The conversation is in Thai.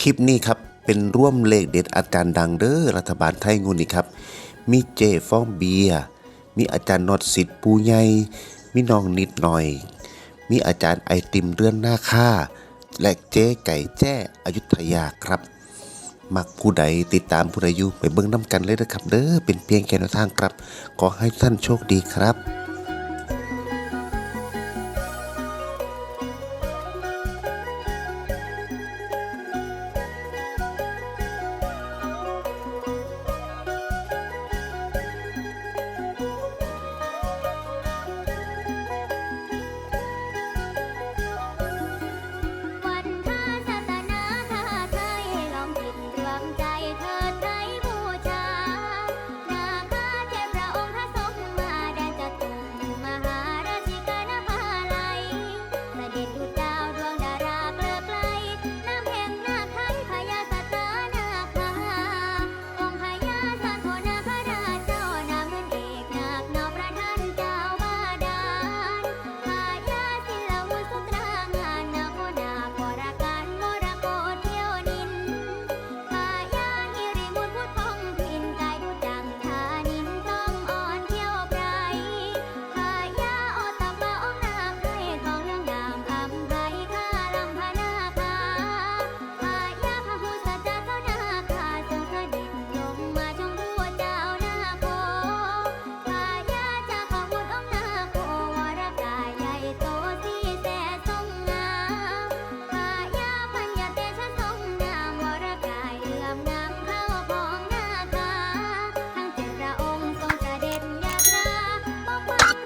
คลิปนี้ครับ เป็นร่วมเลขเด็ดอาจารย์ดังเด้อรัฐบาลไทยงูนี่ครับ มีเจฟองเบียร์มีอาจารย์นอดสิทธิ์ปูใหญ่มีน้องนิดหน่อย มีอาจารย์ไอติมเรื่องหน้าค่า และเจ๊ไก่แจ้อยุธยาครับ มักผู้ใดติดตามผู้ใดอยู่ไปเบิ้งน้ำกันเลยนะครับ เด้อเป็นเพียงแค่แนวทางครับ ขอให้ท่านโชคดีครับ